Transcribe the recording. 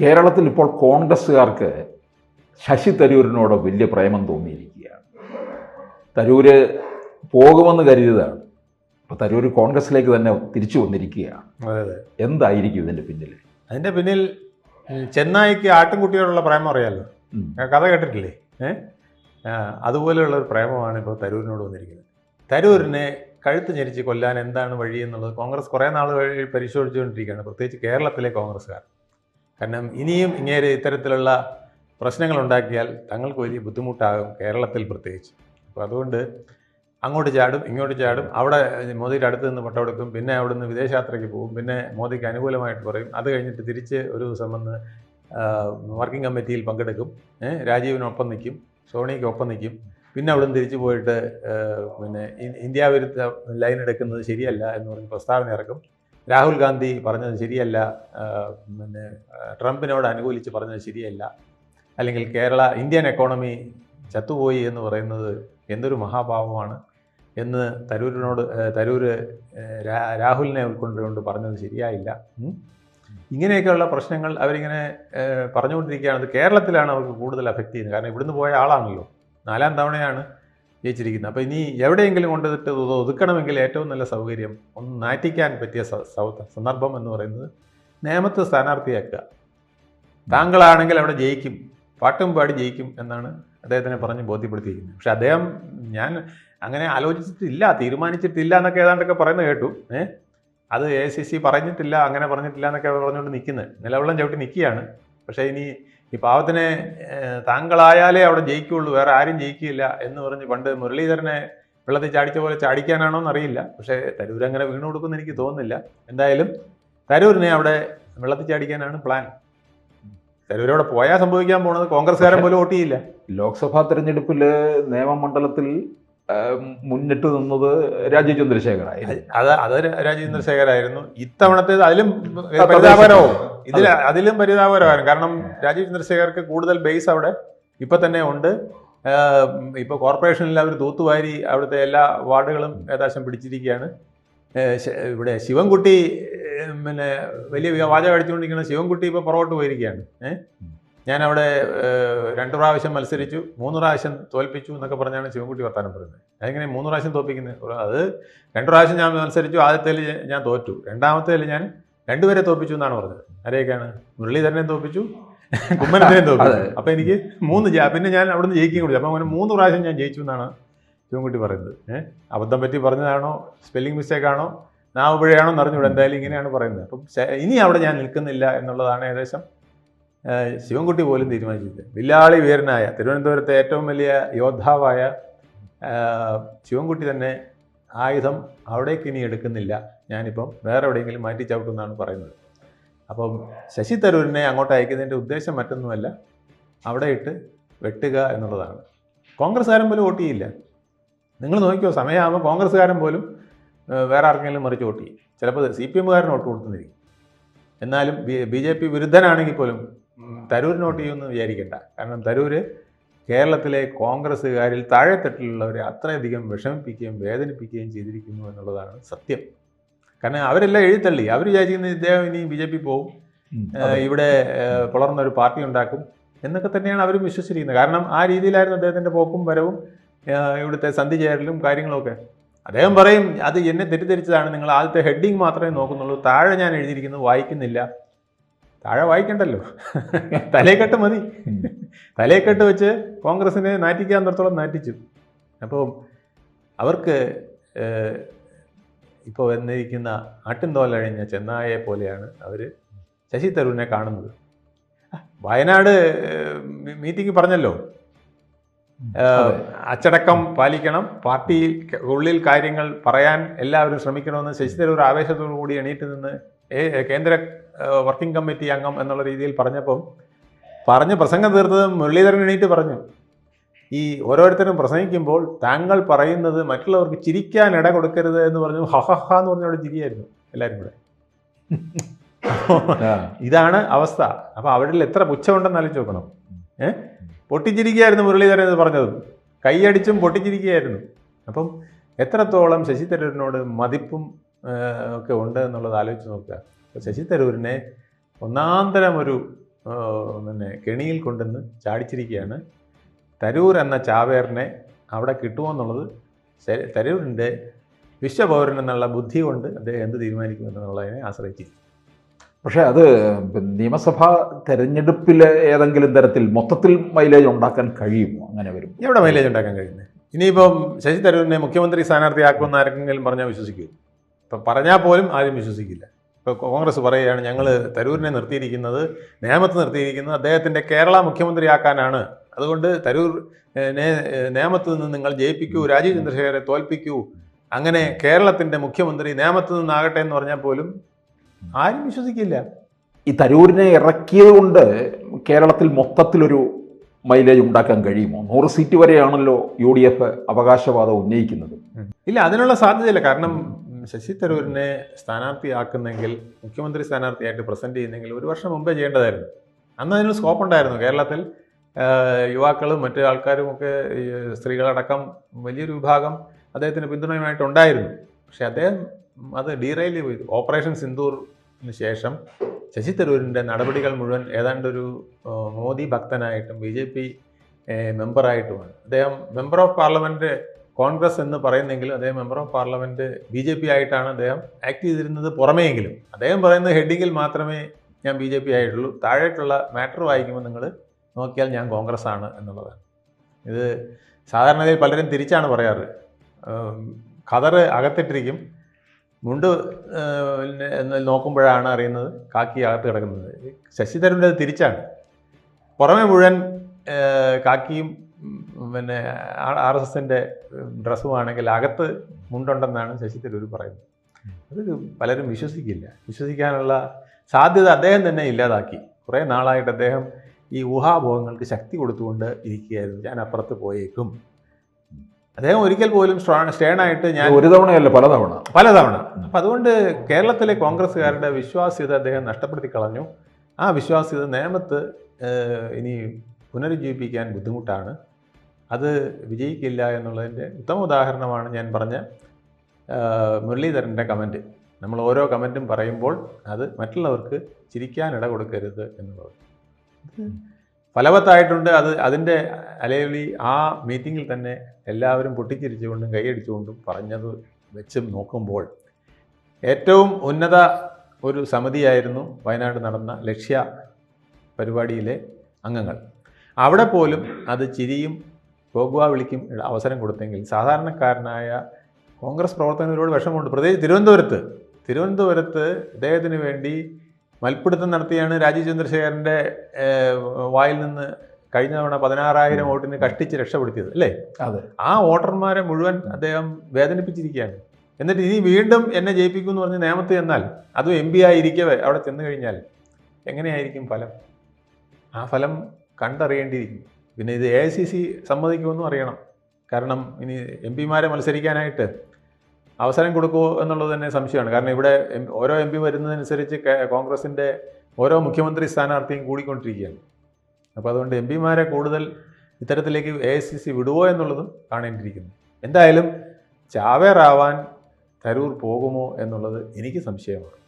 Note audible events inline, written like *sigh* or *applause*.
കേരളത്തിൽ ഇപ്പോൾ കോൺഗ്രസ്സുകാർക്ക് ശശി തരൂരിനോട് വലിയ പ്രേമം തോന്നിയിരിക്കുകയാണ്. തരൂര് പോകുമെന്ന് കരുതിയതാണ്. അപ്പോൾ തരൂർ കോൺഗ്രസ്സിലേക്ക് തന്നെ തിരിച്ചു വന്നിരിക്കുകയാണ്. എന്തായിരിക്കും ഇതിന്റെ പിന്നിൽ അതിന്റെ പിന്നിൽ ചെന്നായിക്ക് ആട്ടിൻകുട്ടിയോടുള്ള പ്രേമം അറിയാമല്ലോ. കഥ കേട്ടിട്ടില്ലേ? ഏഹ് അതുപോലെയുള്ള ഒരു പ്രേമമാണ് ഇപ്പോൾ തരൂരിനോട് വന്നിരിക്കുന്നത്. തരൂരിനെ കഴുത്ത് ഞെരിച്ച് കൊല്ലാൻ എന്താണ് വഴി എന്നുള്ളത് കോൺഗ്രസ് കുറേ നാൾ വഴി പരിശോധിച്ചുകൊണ്ടിരിക്കുകയാണ്. പ്രത്യേകിച്ച് കേരളത്തിലെ കോൺഗ്രസ്സുകാർ. കാരണം ഇനിയും ഇങ്ങേര് ഇത്തരത്തിലുള്ള പ്രശ്നങ്ങൾ ഉണ്ടാക്കിയാൽ തങ്ങൾക്ക് വലിയ ബുദ്ധിമുട്ടാകും കേരളത്തിൽ പ്രത്യേകിച്ച്. അപ്പോൾ അതുകൊണ്ട് അങ്ങോട്ട് ചാടും ഇങ്ങോട്ട് ചാടും. അവിടെ മോദിയുടെ അടുത്ത് നിന്ന് പട്ടമെടുക്കും പിന്നെ അവിടെ നിന്ന് വിദേശയാത്രയ്ക്ക് പോകും പിന്നെ മോദിക്ക് അനുകൂലമായിട്ട് പറയും. അത് കഴിഞ്ഞിട്ട് തിരിച്ച് ഒരു ദിവസം വന്ന് വർക്കിംഗ് കമ്മിറ്റിയിൽ പങ്കെടുക്കും. രാജീവിനൊപ്പം നിൽക്കും സോണിക്ക് ഒപ്പം നിൽക്കും പിന്നെ അവിടെ നിന്ന് തിരിച്ചു പോയിട്ട് പിന്നെ ഇന്ത്യ വിരുദ്ധ ലൈൻ എടുക്കുന്നത് ശരിയല്ല എന്ന് പറഞ്ഞ് പ്രസ്താവന ഇറക്കും. രാഹുൽ ഗാന്ധി പറഞ്ഞത് ശരിയല്ല പിന്നെ ട്രംപിനോട് അനുകൂലിച്ച് പറഞ്ഞത് ശരിയല്ല. അല്ലെങ്കിൽ കേരള ഇന്ത്യൻ എക്കോണമി ചത്തുപോയി എന്ന് പറയുന്നത് എന്തൊരു മഹാഭാവമാണ് എന്ന് തരൂരിനോട് തരൂർ രാഹുലിനെ ഉൾക്കൊണ്ടുകൊണ്ട് പറഞ്ഞത് ശരിയായില്ല. ഇങ്ങനെയൊക്കെയുള്ള പ്രശ്നങ്ങൾ അവരിങ്ങനെ പറഞ്ഞുകൊണ്ടിരിക്കുകയാണ്. കേരളത്തിലാണ് അവർക്ക് കൂടുതൽ അഫക്റ്റ് ചെയ്യുന്നത്. കാരണം ഇവിടുന്ന് പോയ ആളാണല്ലോ. നാലാം തവണയാണ് ജയിച്ചിരിക്കുന്നത് അപ്പോൾ ഇനി എവിടെയെങ്കിലും കൊണ്ടുവന്നിട്ട് ഒതുക്കണമെങ്കിൽ ഏറ്റവും നല്ല സൗകര്യം ഒന്ന് നാറ്റിക്കാൻ പറ്റിയ സന്ദർഭം എന്ന് പറയുന്നത് നേമത്ത് സ്ഥാനാർത്ഥിയാക്കുക. താങ്കളാണെങ്കിൽ അവിടെ ജയിക്കും. പാട്ടും പാടി ജയിക്കും എന്നാണ് അദ്ദേഹത്തിനെ പറഞ്ഞ് ബോധ്യപ്പെടുത്തിയിരിക്കുന്നത്. പക്ഷെ അദ്ദേഹം ഞാൻ അങ്ങനെ ആലോചിച്ചിട്ടില്ല തീരുമാനിച്ചിട്ടില്ല എന്നൊക്കെ ഏതാണ്ടൊക്കെ പറയുന്നത് കേട്ടു. ഏഹ് അത് എ സി സി പറഞ്ഞിട്ടില്ല അങ്ങനെ പറഞ്ഞിട്ടില്ല എന്നൊക്കെ പറഞ്ഞുകൊണ്ട് നിൽക്കുന്നത് നിലവെള്ളം ചവിട്ടി നിൽക്കുകയാണ്. പക്ഷേ ഇനി ഈ പാവത്തിനെ താങ്കളായാലേ അവിടെ ജയിക്കുള്ളൂ വേറെ ആരും ജയിക്കില്ല എന്ന് പറഞ്ഞ് പണ്ട് മുരളീധരനെ വെള്ളത്തിൽ ചാടിച്ച പോലെ ചാടിക്കാനാണോ എന്നറിയില്ല. പക്ഷേ തരൂർ അങ്ങനെ വീണു കൊടുക്കുമെന്ന് എനിക്ക് തോന്നുന്നില്ല. എന്തായാലും തരൂരിനെ അവിടെ വെള്ളത്തിൽ ചാടിക്കാനാണ് പ്ലാൻ. തരൂർ അവിടെ പോയാൽ സംഭവിക്കാൻ പോണത് കോൺഗ്രസ്സുകാരൻ പോലും വോട്ട് ചെയ്യില്ല. ലോക്സഭാ തെരഞ്ഞെടുപ്പിൽ നിയമമണ്ഡലത്തിൽ മുന്നിട്ട് നിന്നത് രാജീവ് ചന്ദ്രശേഖരായിരുന്നു. അത് അത് രാജീവ് ചന്ദ്രശേഖരായിരുന്നു. ഇത്തവണത്തേത് അതിലും പരിതാപകരവും. ഇതിൽ അതിലും പരിതാപകരമായിരുന്നു കാരണം രാജീവ് ചന്ദ്രശേഖർക്ക് കൂടുതൽ ബേസ് അവിടെ ഇപ്പൊ തന്നെ ഉണ്ട്. ഇപ്പോൾ ഇപ്പൊ കോർപ്പറേഷനിൽ അവർ തൂത്തുവാരി അവിടുത്തെ എല്ലാ വാർഡുകളും ഏകദേശം പിടിച്ചിരിക്കുകയാണ്. ഇവിടെ ശിവൻകുട്ടി പിന്നെ വലിയ വാചകം അടിച്ചുകൊണ്ടിരിക്കുന്ന ശിവൻകുട്ടി ഇപ്പോൾ പുറകോട്ട് പോയിരിക്കുകയാണ്. ഏഹ് അവിടെ രണ്ട് പ്രാവശ്യം മത്സരിച്ചു മൂന്ന് പ്രാവശ്യം തോൽപ്പിച്ചു എന്നൊക്കെ പറഞ്ഞാണ് ശിവൻകുട്ടി വർത്താനം പറയുന്നത്. അതെങ്ങനെ മൂന്ന് പ്രാവശ്യം തോൽപ്പിക്കുന്നത്? അത് രണ്ട് പ്രാവശ്യം ഞാൻ മത്സരിച്ചു ആദ്യത്തേൽ ഞാൻ തോറ്റു. രണ്ടാമത്തേൽ ഞാൻ രണ്ടുപേരെ തോൽപ്പിച്ചു എന്നാണ് പറഞ്ഞത്. ആരെയൊക്കെയാണ്? മുരളീധരനെ തോപ്പിച്ചു കുമ്മനത്തിനെ തോപ്പിച്ചു അപ്പൊ എനിക്ക് മൂന്ന് പിന്നെ ഞാൻ അവിടുന്ന് ജയിക്കുകയും കൂടി. അപ്പൊ അങ്ങനെ മൂന്ന് പ്രാവശ്യം ഞാൻ ജയിച്ചു എന്നാണ് ശിവൻകുട്ടി പറയുന്നത്. ഏഹ് അബദ്ധം പറ്റി പറഞ്ഞതാണോ? സ്പെല്ലിംഗ് മിസ്റ്റേക്ക് ആണോ? നാവുപിഴയാണോ എന്നറിഞ്ഞൂടെ എന്തായാലും ഇങ്ങനെയാണ് പറയുന്നത്. അപ്പം ഇനി അവിടെ ഞാൻ നിൽക്കുന്നില്ല എന്നുള്ളതാണ് ഏകദേശം ശിവൻകുട്ടി പോലും തീരുമാനിച്ചത് വില്ലാളി വീരനായ തിരുവനന്തപുരത്തെ ഏറ്റവും വലിയ യോദ്ധാവായ ശിവൻകുട്ടി തന്നെ ആയുധം അവിടേക്ക് ഇനി എടുക്കുന്നില്ല. ഞാനിപ്പം വേറെ എവിടെയെങ്കിലും മാറ്റി ചവിട്ടുമെന്നാണ് പറയുന്നത്. അപ്പം ശശി തരൂരിനെ അങ്ങോട്ട് അയക്കുന്നതിന്റെ ഉദ്ദേശം മറ്റൊന്നുമല്ല. അവിടെ ഇട്ട് വെട്ടുക എന്നുള്ളതാണ്. കോൺഗ്രസ്സുകാരൻ പോലും വോട്ട് ചെയ്യില്ല. നിങ്ങൾ നോക്കിയോ സമയമാകുമ്പോൾ കോൺഗ്രസ്സുകാരൻ പോലും വേറെ ആർക്കെങ്കിലും മറിച്ച് വോട്ട് ചെയ്യും. ചിലപ്പോൾ സി പി എമ്മുകാരൻ വോട്ട് കൊടുത്തുന്നിരിക്കും എന്നാലും ബി ബി ജെ പി വിരുദ്ധനാണെങ്കിൽ പോലും തരൂരിന് വോട്ട് ചെയ്യുമെന്ന് വിചാരിക്കേണ്ട. കാരണം തരൂർ കേരളത്തിലെ കോൺഗ്രസ്സുകാരിൽ താഴെത്തട്ടിലുള്ളവരെ അത്രയധികം വിഷമിപ്പിക്കുകയും വേദനിപ്പിക്കുകയും ചെയ്തിരിക്കുന്നു എന്നുള്ളതാണ് സത്യം. കാരണം അവരെല്ലാം എഴുത്തള്ളി. അവർ വിചാരിക്കുന്നത് ഇദ്ദേഹം ഇനി ബി ജെ പി പോവും. ഇവിടെ പുലർന്ന ഒരു പാർട്ടി ഉണ്ടാക്കും എന്നൊക്കെ തന്നെയാണ് അവരും വിശ്വസിച്ചിരിക്കുന്നത്. കാരണം ആ രീതിയിലായിരുന്നു അദ്ദേഹത്തിന്റെ പോക്കും വരവും ഇവിടുത്തെ സന്ധി ചേരലും കാര്യങ്ങളൊക്കെ. അദ്ദേഹം പറയും അത് എന്നെ തെറ്റിദ്ധരിച്ചതാണ്. നിങ്ങൾ ആദ്യത്തെ ഹെഡിങ് മാത്രമേ നോക്കുന്നുള്ളൂ. താഴെ ഞാൻ എഴുതിയിരിക്കുന്നത് വായിക്കുന്നില്ല. താഴെ വായിക്കണ്ടല്ലോ. *laughs* തലേക്കെട്ട് മതി. തലേക്കെട്ട് വെച്ച് കോൺഗ്രസിനെ നാറ്റിക്കാൻ നിർത്തോളം നാറ്റിച്ചു. അപ്പോൾ അവർക്ക് ഇപ്പോൾ വന്നിരിക്കുന്ന ആട്ടിൻതോലഴിഞ്ഞ ചെന്നായെ പോലെയാണ് അവർ ശശി തരൂരിനെ കാണുന്നത്. വയനാട് മീറ്റിംഗ് പറഞ്ഞല്ലോ. അച്ചടക്കം പാലിക്കണം. പാർട്ടി ഉള്ളിൽ കാര്യങ്ങൾ പറയാൻ എല്ലാവരും ശ്രമിക്കണമെന്ന് ശശി തരൂർ ആവേശത്തോടു കൂടി എണീറ്റ് നിന്ന് കേന്ദ്ര വർക്കിംഗ് കമ്മിറ്റി അംഗം എന്നുള്ള രീതിയിൽ പറഞ്ഞപ്പം പറഞ്ഞ് പ്രസംഗം തീർത്തത് മുരളീധരൻ എണീറ്റ് പറഞ്ഞു. ഈ ഓരോരുത്തരും പ്രസംഗിക്കുമ്പോൾ താങ്കൾ പറയുന്നത് മറ്റുള്ളവർക്ക് ചിരിക്കാൻ ഇട കൊടുക്കരുത് എന്ന് പറഞ്ഞു ഹഹഹ എന്ന് പറഞ്ഞ അവിടെ ചിരിയായിരുന്നു എല്ലാവരും കൂടെ. ഇതാണ് അവസ്ഥ. അപ്പൊ അവരിൽ എത്ര പുച്ഛമുണ്ടെന്ന് ആലോചിച്ച് നോക്കണം. ഏഹ് പൊട്ടിച്ചിരിക്കുകയായിരുന്നു മുരളീധരൻ എന്ന് പറഞ്ഞത്. കൈയടിച്ചും പൊട്ടിച്ചിരിക്കുകയായിരുന്നു. അപ്പം എത്രത്തോളം ശശി തരൂരിനോട് മതിപ്പും ഒക്കെ ഉണ്ട് എന്നുള്ളത് ആലോചിച്ച് നോക്കുക. അപ്പോൾ ശശി തരൂരിനെ ഒന്നാന്തരം ഒരു പിന്നെ കെണിയിൽ കൊണ്ടുവന്ന് ചാടിച്ചിരിക്കുകയാണ് തരൂർ എന്ന ചാവേറിനെ അവിടെ കിട്ടുമെന്നുള്ളത് തരൂരിന്റെ വിശ്വപൗരൻ എന്നുള്ള ബുദ്ധി കൊണ്ട് അദ്ദേഹം എന്ത് തീരുമാനിക്കും എന്നുള്ളതിനെ ആശ്രയിച്ചിരിക്കും പക്ഷേ അത് നിയമസഭാ തെരഞ്ഞെടുപ്പിൽ ഏതെങ്കിലും തരത്തിൽ മൊത്തത്തിൽ മൈലേജ് ഉണ്ടാക്കാൻ കഴിയുമോ? അങ്ങനെ വരും. എവിടെ മൈലേജ് ഉണ്ടാക്കാൻ കഴിയുന്നത് ഇനിയിപ്പം ശശി തരൂരിനെ മുഖ്യമന്ത്രി സ്ഥാനാർത്ഥിയാക്കുമെന്ന് ആരെങ്കിലും പറഞ്ഞാൽ വിശ്വസിക്കൂ ഇപ്പം പറഞ്ഞാൽ പോലും ആരും വിശ്വസിക്കില്ല. ഇപ്പോൾ കോൺഗ്രസ് പറയുകയാണ് ഞങ്ങൾ തരൂരിനെ നിർത്തിയിരിക്കുന്നത് നേമത്ത് നിർത്തിയിരിക്കുന്നത് അദ്ദേഹത്തിന്റെ കേരള മുഖ്യമന്ത്രിയാക്കാനാണ്. അതുകൊണ്ട് തരൂർ നേമത്ത് നിന്ന് നിങ്ങൾ ജയിപ്പിക്കൂ രാജീവ് ചന്ദ്രശേഖരെ തോൽപ്പിക്കൂ. അങ്ങനെ കേരളത്തിന്റെ മുഖ്യമന്ത്രി നേമത്ത് നിന്നാകട്ടെ എന്ന് പറഞ്ഞാൽ പോലും ആരും വിശ്വസിക്കില്ല. ഈ തരൂരിനെ ഇറക്കിയത് കൊണ്ട് കേരളത്തിൽ മൊത്തത്തിലൊരു മൈലേജ് ഉണ്ടാക്കാൻ കഴിയുമോ? നൂറ് സീറ്റ് വരെയാണല്ലോ യു ഡി എഫ് അവകാശവാദം ഉന്നയിക്കുന്നത്. ഇല്ല അതിനുള്ള സാധ്യതയില്ല. കാരണം ശശി തരൂരിനെ സ്ഥാനാർത്ഥിയാക്കുന്നെങ്കിൽ മുഖ്യമന്ത്രി സ്ഥാനാർത്ഥിയായിട്ട് പ്രസന്റ് ചെയ്യുന്നെങ്കിൽ ഒരു വർഷം മുമ്പേ ചെയ്യേണ്ടതായിരുന്നു. അന്ന് അതിന് സ്കോപ്പ് ഉണ്ടായിരുന്നു കേരളത്തിൽ. യുവാക്കളും മറ്റു ആൾക്കാരുമൊക്കെ സ്ത്രീകളടക്കം വലിയൊരു വിഭാഗം അദ്ദേഹത്തിന് പിന്തുണയുമായിട്ടുണ്ടായിരുന്നു പക്ഷേ അദ്ദേഹം അത് ഡീറെയിൽ ചെയ്തു. ഓപ്പറേഷൻ സിന്ദൂറിന് ശേഷം ശശി തരൂരിന്റെ നടപടികൾ മുഴുവൻ ഏതാണ്ടൊരു മോദി ഭക്തനായിട്ടും ബി ജെ പി മെമ്പറായിട്ടുമാണ്. അദ്ദേഹം മെമ്പർ ഓഫ് പാർലമെന്റ് കോൺഗ്രസ് എന്ന് പറയുന്നെങ്കിലും അദ്ദേഹം member of parliament B J P ആയിട്ടാണ് അദ്ദേഹം ആക്ട് ചെയ്തിരുന്നത് പുറമേയെങ്കിലും. അദ്ദേഹം പറയുന്ന ഹെഡിങ്ങിൽ മാത്രമേ ഞാൻ ബി ജെ പി ആയിട്ടുള്ളൂ. താഴേക്കുള്ള മാറ്റർ വായിക്കുമ്പോൾ നിങ്ങൾ നോക്കിയാൽ ഞാൻ കോൺഗ്രസ് ആണ് എന്നുള്ളത്. ഇത് സാധാരണയായി പലരും തിരിച്ചാണ് പറയാറ്. ഖദർ അകത്തിട്ടിരിക്കും. മുണ്ട് നോക്കുമ്പോഴാണ് അറിയുന്നത് കാക്കി അകത്ത് കിടക്കുന്നത്. ശശി തരൂരിന്റെ അത് തിരിച്ചാണ്. പുറമെ മുഴുവൻ കാക്കിയും പിന്നെ ആർ എസ് എസിന്റെ ഡ്രസ്സുമാണെങ്കിൽ അകത്ത് മുണ്ടുണ്ടെന്നാണ് ശശി തരൂർ പറയുന്നത്. അത് പലരും വിശ്വസിക്കില്ല. വിശ്വസിക്കാനുള്ള സാധ്യത അദ്ദേഹം തന്നെ ഇല്ലാതാക്കി. കുറേ നാളായിട്ട് അദ്ദേഹം ഈ ഊഹാഭോഗങ്ങൾക്ക് ശക്തി കൊടുത്തുകൊണ്ട് ഇരിക്കുകയായിരുന്നു. ഞാൻ അപ്പുറത്ത് പോയേക്കും. അദ്ദേഹം ഒരിക്കൽ പോലും സ്റ്റേണായിട്ട് ഞാൻ ഒരു തവണയല്ല പലതവണ. പലതവണ. അപ്പം അതുകൊണ്ട് കേരളത്തിലെ കോൺഗ്രസ്സുകാരുടെ വിശ്വാസ്യത അദ്ദേഹം നഷ്ടപ്പെടുത്തി കളഞ്ഞു. ആ വിശ്വാസ്യത നേമത്ത് ഇനി പുനരുജ്ജീവിപ്പിക്കാൻ ബുദ്ധിമുട്ടാണ്. അത് വിജയിക്കില്ല എന്നുള്ളതിന്റെ ഉത്തമ ഉദാഹരണമാണ് ഞാൻ പറഞ്ഞ മുരളീധരന്റെ കമന്റ്. നമ്മൾ ഓരോ കമന്റും പറയുമ്പോൾ അത് മറ്റുള്ളവർക്ക് ചിരിക്കാൻ ഇട കൊടുക്കരുത് എന്നുള്ളത് ഫലവത്തായിട്ടുണ്ട്. അത് അതിന്റെ അലയൊലി ആ മീറ്റിങ്ങിൽ തന്നെ എല്ലാവരും പൊട്ടിച്ചിരിച്ചുകൊണ്ടും കൈയടിച്ചുകൊണ്ടും പറഞ്ഞത് വെച്ചും നോക്കുമ്പോൾ ഏറ്റവും ഉന്നത ഒരു സമിതിയായിരുന്നു വയനാട് നടന്ന ലക്ഷ്യ പരിപാടിയിലെ അംഗങ്ങൾ. അവിടെ പോലും അത് ചിരിയും പോകുവാ വിളിക്കും അവസരം കൊടുത്തെങ്കിൽ സാധാരണക്കാരനായ കോൺഗ്രസ് പ്രവർത്തകരോട് വിഷമമുണ്ട്. പ്രത്യേകിച്ച് തിരുവനന്തപുരത്ത്. തിരുവനന്തപുരത്ത് അദ്ദേഹത്തിന് വേണ്ടി മൽപ്പിടുത്തം നടത്തിയാണ് രാജീവ് ചന്ദ്രശേഖരന്റെ വായിൽ നിന്ന് കഴിഞ്ഞ തവണ പതിനാറായിരം വോട്ടിന് കഷ്ടിച്ച് രക്ഷപ്പെടുത്തിയത് അല്ലേ? അതെ. ആ വോട്ടർമാരെ മുഴുവൻ അദ്ദേഹം വേദനിപ്പിച്ചിരിക്കുകയാണ്. എന്നിട്ട് ഇനി വീണ്ടും എന്നെ ജയിപ്പിക്കും എന്ന് പറഞ്ഞ് നേമത്ത് ചെന്നാൽ അതും എം പി ആയിരിക്കവേ അവിടെ ചെന്ന് കഴിഞ്ഞാൽ എങ്ങനെയായിരിക്കും ഫലം? ആ ഫലം കണ്ടറിയേണ്ടിയിരിക്കും. പിന്നെ ഇത് എ ഐ സി സി സമ്മതിക്കുമെന്നും അറിയണം. കാരണം ഇനി എം പിമാരെ മത്സരിക്കാനായിട്ട് അവസരം കൊടുക്കുമോ എന്നുള്ളത് തന്നെ സംശയമാണ്. കാരണം ഇവിടെ ഓരോ എം പി വരുന്നതനുസരിച്ച് കേ- കോൺഗ്രസിന്റെ ഓരോ മുഖ്യമന്ത്രി സ്ഥാനാർത്ഥിയും കൂടിക്കൊണ്ടിരിക്കുകയാണ്. അപ്പോൾ അതുകൊണ്ട് എം പിമാരെ കൂടുതൽ ഇത്തരത്തിലേക്ക് എ ഐ സി സി വിടുവോ എന്നുള്ളതും കാണേണ്ടിയിരിക്കുന്നു. എന്തായാലും ചാവേറാവാൻ തരൂർ പോകുമോ എന്നുള്ളത് എനിക്ക് സംശയമാണ്.